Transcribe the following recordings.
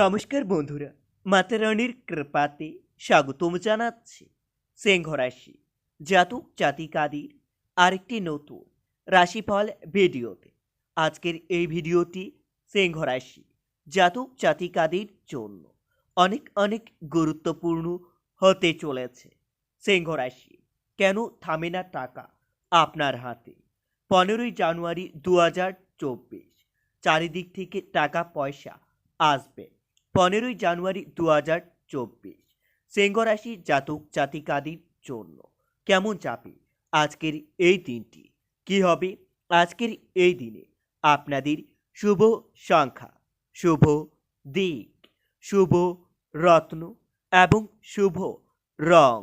নমস্কার বন্ধুরা, মাতা রানীর কৃপাতে স্বাগতম জানাচ্ছি সিংহ রাশি জাতক জাতিকাদের আরেকটি নতুন রাশিফল ভিডিওতে। আজকের এই ভিডিওটি সিংহ রাশি জাতক জাতিকাদের জন্য অনেক অনেক গুরুত্বপূর্ণ হতে চলেছে। সিংহ কেন থামে না টাকা আপনার হাতে? পনেরোই জানুয়ারি দু হাজার চব্বিশ, চারিদিক থেকে টাকা পয়সা আসবে। পনেরোই জানুয়ারি দু হাজার চব্বিশ। সিংহ রাশি জাতক জাতিকাদের জন্য কেমন চাপে আজকের এই দিনটি? কি হবে আজকের এই দিনে? আপনাদের শুভ সংখ্যা, শুভ দিক, শুভ রত্ন এবং শুভ রং।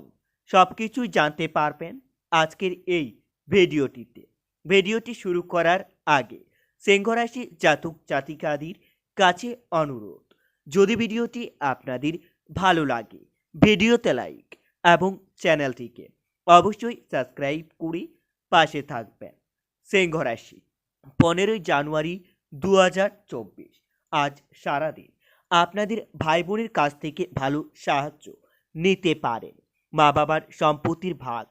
সব কিছুই জানতে পারবেন আজকের এই ভিডিওটিতে। ভিডিওটি শুরু করার আগে সিংহরাশি জাতক জাতিকাদের কাছে অনুরোধ যদি ভিডিওটি আপনাদের ভালো লাগে, ভিডিওতে লাইক এবং চ্যানেলটিকে অবশ্যই সাবস্ক্রাইব করে পাশে থাকবেন। সিংহ রাশি, পনেরোই জানুয়ারি দু হাজার চব্বিশ, আজ সারাদিন আপনাদের ভাই বোনের কাছ থেকে ভালো সাহায্য নিতে পারেন মা বাবার সম্পত্তির ভাগ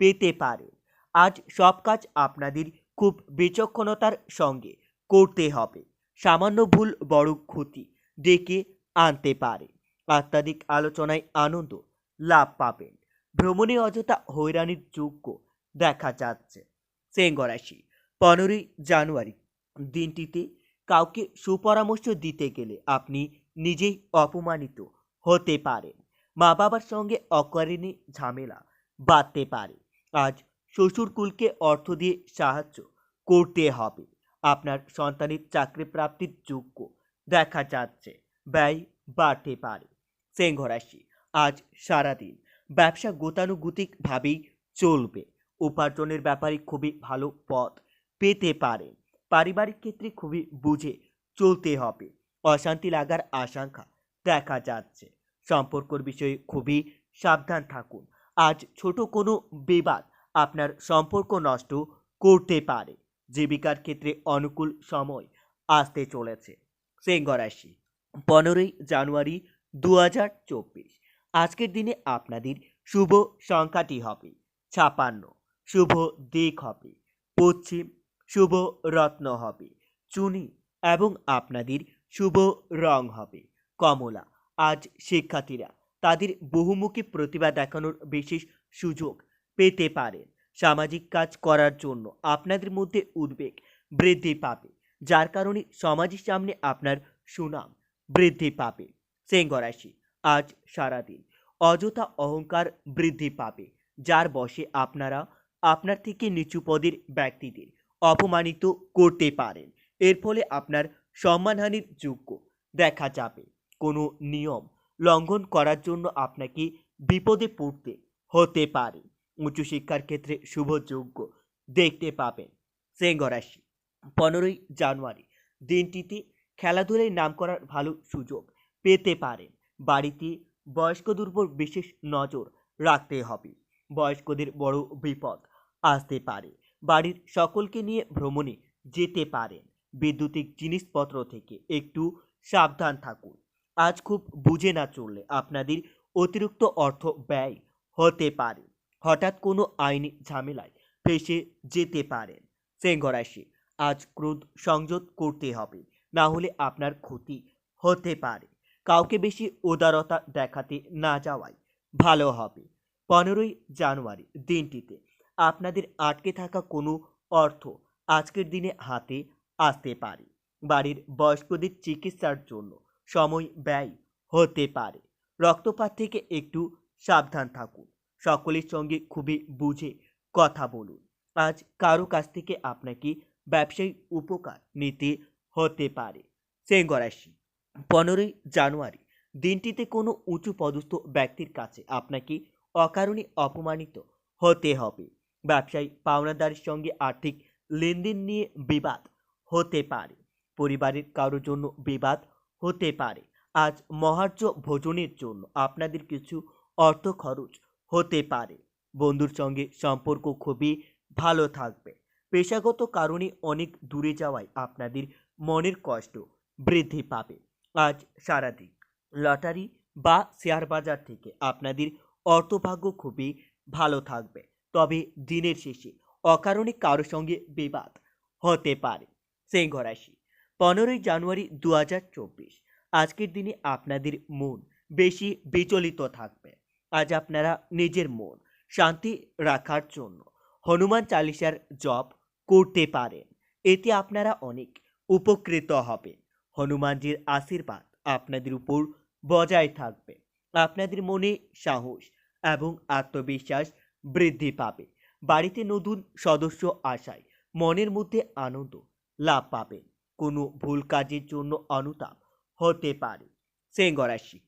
পেতে পারেন। আজ সব কাজ আপনাদের খুব বিচক্ষণতার সঙ্গে করতে হবে, সামান্য ভুল বড় ক্ষতি ডেকে আনতে পারে। অত্যাধিক আলোচনায় আনন্দ লাভ পাবেন। ভ্রমণে অযথা হয়রানির যোগ্য দেখা যাচ্ছে। সিংহ রাশি, পনেরোই জানুয়ারি। দিনটিতে কাউকে সুপরামর্শ দিতে গেলে আপনি নিজেই অপমানিত হতে পারেন। মা বাবার সঙ্গে অকারণে ঝামেলা বাঁধতে পারে। আজ শ্বশুরকুলকে অর্থ দিয়ে সাহায্য করতে হবে। আপনার সন্তানের চাকরি প্রাপ্তির যোগ্য দেখা যাচ্ছে। ব্যয় বাড়তে পারে। সিংহ রাশি, আজ সারাদিন ব্যবসা গতানুগতিকভাবেই চলবে। উপার্জনের ব্যাপারে খুবই ভালো পথ পেতে পারে। পারিবারিক ক্ষেত্রে খুবই বুঝে চলতে হবে। অশান্তি লাগার আশঙ্কা দেখা যাচ্ছে। সম্পর্কর বিষয়ে খুবই সাবধান থাকুন। আজ ছোট কোনো বিবাদ আপনার সম্পর্ক নষ্ট করতে পারে। জীবিকার ক্ষেত্রে অনুকূল সময় আসতে চলেছে। সিংহ রাশি পনেরোই জানুয়ারি দু হাজার চব্বিশ। আজকের দিনে আপনাদের শুভ সংখ্যাটি হবে ছাপান্ন। শুভ দিক হবে পশ্চিম। শুভ রত্ন হবে চুনি এবং আপনাদের শুভ রং হবে কমলা। আজ শিক্ষার্থীরা তাদের বহুমুখী প্রতিভা দেখানোর বিশেষ সুযোগ পেতে পারেন। সামাজিক কাজ করার জন্য আপনাদের মধ্যে উদ্বেগ বৃদ্ধি পাবে। যার কারণে সমাজের সামনে আপনার সুনাম বৃদ্ধি পাবে। সিংহ রাশি, আজ সারাদিন অযথা অহংকার বৃদ্ধি পাবে, যার বসে আপনারা আপনার থেকে নিচু পদের ব্যক্তিদের অপমানিত করতে পারেন। এর ফলে আপনার সম্মানহানির যোগ্য দেখা যাবে। কোনো নিয়ম লঙ্ঘন করার জন্য আপনাকে বিপদে পড়তে হতে পারে। উচ্চশিক্ষার ক্ষেত্রে শুভযোগ্য দেখতে পাবেন। সিংহ রাশি পনেরোই জানুয়ারি। দিনটিতে খেলাধুলায় নাম করার ভালো সুযোগ পেতে পারেন। বাড়িতে বয়স্কদের উপর বিশেষ নজর রাখতে হবে। বয়স্কদের বড় বিপদ আসতে পারে। বাড়ির সকলকে নিয়ে ভ্রমণে যেতে পারেন। বৈদ্যুতিক জিনিসপত্র থেকে একটু সাবধান থাকুন। আজ খুব বুঝে না চললে আপনাদের অতিরিক্ত অর্থ ব্যয় হতে পারে। হঠাৎ কোনো আইনি ঝামেলায় ফেসে যেতে পারেন। সিংহ আজ ক্রোধ সংযত করতে হবে না হলে আপনার ক্ষতি হতে পারে। কাউকে বেশি উদারতা দেখাতে না যাওয়াই ভালো হবে। পনেরোই জানুয়ারি দিনটিতে আপনাদের আটকে থাকা কোনো অর্থ আজকের দিনে হাতে আসতে পারে। বাড়ির বয়স্কদের চিকিৎসার জন্য সময় ব্যয় হতে পারে। রক্তপাত থেকে একটু সাবধান থাকুন। সকলের সঙ্গে খুবই বুঝে কথা বলুন। আজ কারও কাছ থেকে আপনাকে ব্যবসায়িক উপকার নিতে হতে পারে। সিংহ রাশি পনেরোই জানুয়ারি, দিনটিতে কোনো উঁচু পদস্থ ব্যক্তির কাছে আপনাকে অকারণে অপমানিত হতে হবে। ব্যবসায়ী পাওনাদারের সঙ্গে আর্থিক লেনদেন নিয়ে বিবাদ হতে পারে। পরিবারের কারোর জন্য বিবাদ হতে পারে। আজ মহার্য ভোজনের জন্য আপনাদের কিছু অর্থ খরচ হতে পারে। বন্ধুর সঙ্গে সম্পর্ক খুবই ভালো থাকবে। পেশাগত কারণে অনেক দূরে যাওয়ায় আপনাদের মনের কষ্ট বৃদ্ধি পাবে। আজ সারাদিন লটারি বা শেয়ার বাজার থেকে আপনাদের অর্থভাগ্য খুবই ভালো থাকবে। তবে দিনের শেষে অকারণে কারোর সঙ্গে বিবাদ হতে পারে। সিংহ রাশি, পনেরোই জানুয়ারি দু হাজার চব্বিশ। আজকের দিনে আপনাদের মন বেশি বিচলিত থাকবে। আজ আপনারা নিজের মন শান্তি রাখার জন্য হনুমান চালিসার জপ করতে পারেন। এতে আপনারা অনেক উপকৃত হবেন। হনুমানজির আশীর্বাদ আপনাদের উপর বজায় থাকবে। আপনাদের মনে সাহস এবং আত্মবিশ্বাস বৃদ্ধি পাবে। বাড়িতে নতুন সদস্য আসায় মনের মধ্যে আনন্দ লাভ পাবেন। কোনো ভুল কাজের জন্য অনুতাপ হতে পারে। সিংহ রাশি,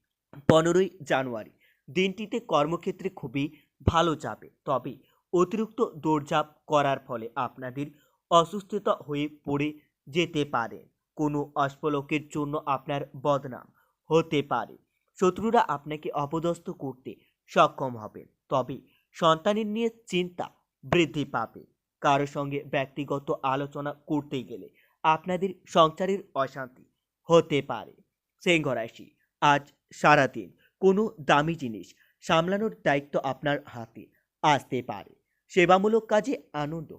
পনেরোই জানুয়ারি। দিনটিতে কর্মক্ষেত্রে খুবই ভালো যাবে। তবে অতিরিক্ত দৌড়ঝাঁপ করার ফলে আপনাদের অসুস্থতা হয়ে পড়ে যেতে পারে। কোনো অস্পলকের জন্য আপনার বদনাম হতে পারে। শত্রুরা আপনাকে অপদস্থ করতে সক্ষম হবে। তবে সন্তানের নিয়ে চিন্তা বৃদ্ধি পাবে। কারও সঙ্গে ব্যক্তিগত আলোচনা করতে গেলে আপনাদের সংসারের অশান্তি হতে পারে। সিংহ রাশি, আজ সারাদিন কোনো দামি জিনিস সামলানোর দায়িত্ব আপনার হাতে আসতে পারে। সেবামূলক কাজে আনন্দ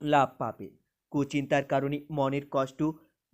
লাভ পাবেন। কুচিন্তার কারণে মনের কষ্ট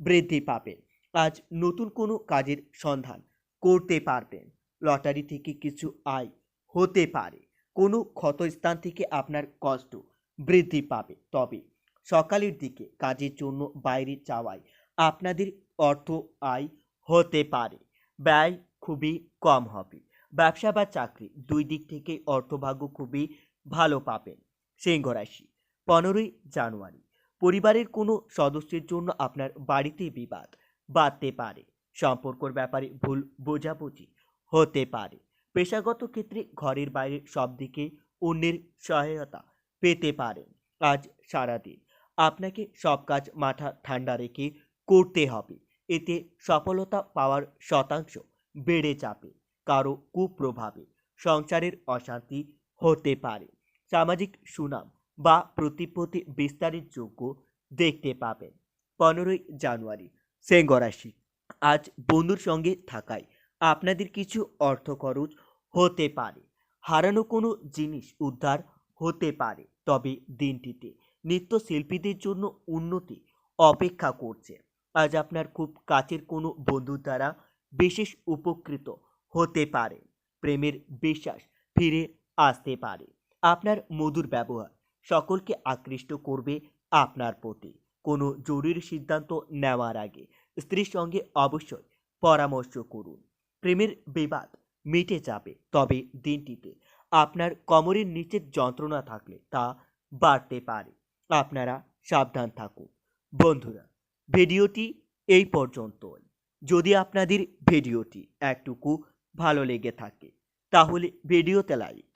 বৃদ্ধি পাবে আজ নতুন কোনো কাজের সন্ধান করতে পারবেন। লটারি থেকে কিছু আয় হতে পারে। কোনো ক্ষতস্থান থেকে আপনার কষ্ট বৃদ্ধি পাবে। তবে সকালের দিকে কাজের জন্য বাইরে যাওয়ায় আপনাদের অর্থ আয় হতে পারে। ব্যয় খুবই কম হবে। ব্যবসা বা চাকরি দুই দিক থেকে অর্থভাগ্য খুবই ভালো পাবেন। সিংহ রাশি পনেরোই জানুয়ারি। পরিবারের কোনো সদস্যের জন্য আপনার বাড়িতে বিবাদ। বাড়তে পারে। সম্পর্কর ব্যাপারে ভুল বোঝাবুঝি হতে পারে। পেশাগত ক্ষেত্রে ঘরের বাইরে সব দিকে অন্যের সহায়তা পেতে পারেন। আজ সারাদিন আপনাকে সব কাজ মাথা ঠান্ডা রেখে করতে হবে। এতে সফলতা পাওয়ার শতাংশ বেড়ে যাবে। কারও কুপ্রভাবে সংসারের অশান্তি হতে পারে। সামাজিক সুনাম বা প্রতিপত্তি বিস্তারের যোগ্য দেখতে পাবেন। পনেরোই জানুয়ারি সিংহ আজ বন্ধুর সঙ্গে থাকায় আপনাদের কিছু অর্থ খরচ হতে পারে। হারানো কোনো জিনিস উদ্ধার হতে পারে, তবে দিনটিতে নৃত্যশিল্পীদের জন্য উন্নতি অপেক্ষা করছে। আজ আপনার খুব কাছের কোনো বন্ধুর দ্বারা বিশেষ উপকৃত হতে পারে। প্রেমের বিশ্বাস ফিরে আসতে পারে। আপনার মধুর ব্যবহার। সকলকে আকৃষ্ট করবে আপনার প্রতি। কোনো জরুরি সিদ্ধান্ত নেওয়ার আগে স্ত্রীর সঙ্গে অবশ্যই পরামর্শ করুন। প্রেমের বিবাদ মিটে যাবে, তবে দিনটিতে আপনার কোমরের নিচের যন্ত্রণা থাকলে তা বাড়তে পারে। আপনারা সাবধান থাকুন। বন্ধুরা, ভিডিওটি এই পর্যন্তই। যদি আপনাদের ভিডিওটি একটুকু ভালো লেগে থাকে, তাহলে ভিডিওতে লাইক